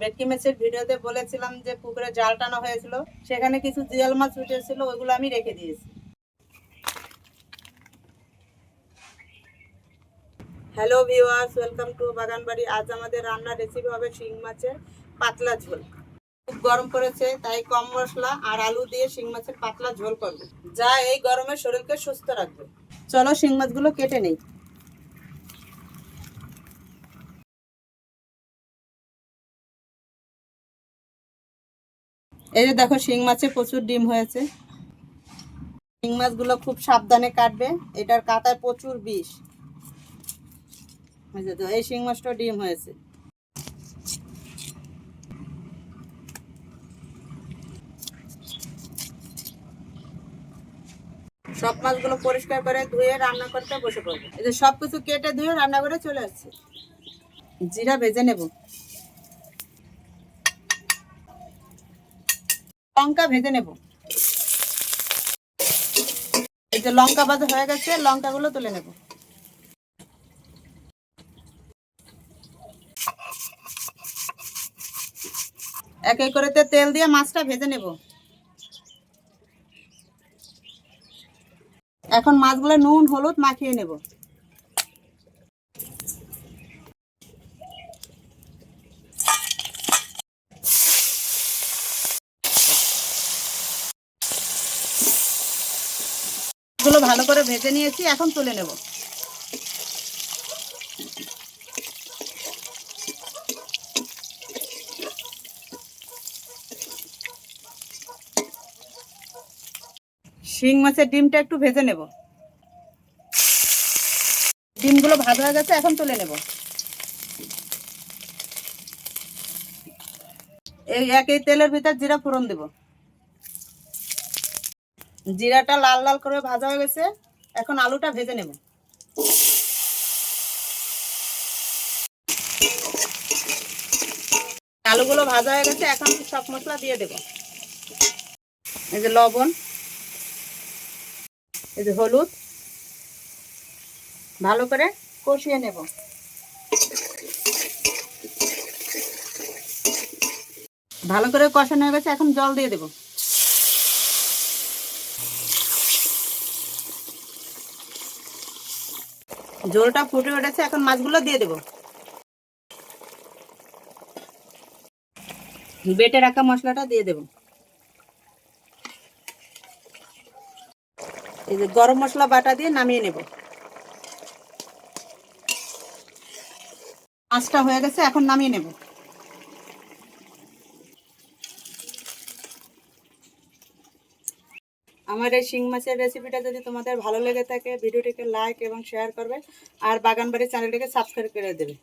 ভেটকি মাছের ভিডিওতে বলেছিলাম যে পুকুরে জাল টানা হয়েছিল, সেখানে কিছু জিয়াল মাছ উঠেছিল, ওইগুলো আমি রেখে দিয়েছি। হ্যালো ভিউয়ার্স ওয়েলকাম টু বাগানবাড়ি। আজ আমাদের রান্নার রেসিপি হবে শিং মাছের পাতলা ঝোল। খুব গরম পড়েছে, তাই কম মশলা আর আলু দিয়ে শিং মাছের পাতলা ঝোল করব। যা এই গরমে শরীরকে সুস্থ রাখবে। চলো শিং মাছগুলো কেটে নেই। এই যে দেখো শিং মাছে প্রচুর ডিম হয়েছে। শিং মাছগুলো খুব সাবধানে কাটবে। এটার কাঁটায় প্রচুর বিষ। এই শিং মাছটা ডিম হয়েছে। সব মাছগুলো পরিষ্কার করে ধুয়ে রান্না করতে বসে পড়ব। এই যে সব কিছু কেটে ধুয়ে রান্না করে চলে আসছে। জিরা ভেজে নেব। লঙ্কা ভেজে নেব। এই যে লঙ্কা ভাজা হয়ে গেছে, লঙ্কাগুলো তুলে নেব। এক এক করে তেল দিয়ে মাছটা ভেজে নেব। এখন মাছগুলো নুন, হলুদ মাখিয়ে নেব। গুলো ভালো করে ভেজে নিয়েছি, এখন তুলে নেব। শিং মাছের ডিমটা একটু ভেজে নেব। ডিমগুলো ভাজা হয়ে গেছে, এখন তুলে নেব। এই একই তেলের ভিতর জিরা ফোড়ন দেব। জিরাটা লাল লাল করে ভাজা হয়ে গেছে। এখন আলুটা ভেজে নেব। আলুগুলো ভাজা হয়ে গেছে, এখন সব মশলা দিয়ে দেব। এই যে লবণ, এই যে হলুদ, ভালো করে কষিয়ে নেব। ভালো করে কষানো হয়ে গেছে, এখন জল দিয়ে দেব। ঝোলটা ফুটে উঠেছে, এখন মাছগুলো দিয়ে দেব। বেটে রাখা মশলাটা দিয়ে দেব। এই যে গরম মশলা বাটা দিয়ে নামিয়ে নেব। মাছটা হয়ে গেছে, এখন নামিয়ে নেব। আমার এই শিং মাছের রেসিপিটা যদি তোমাদের ভালো লেগে থাকে, ভিডিওটিকে লাইক এবং শেয়ার করবে, আর বাগানবাড়ির চ্যানেলটিকে সাবস্ক্রাইব করে দেবে।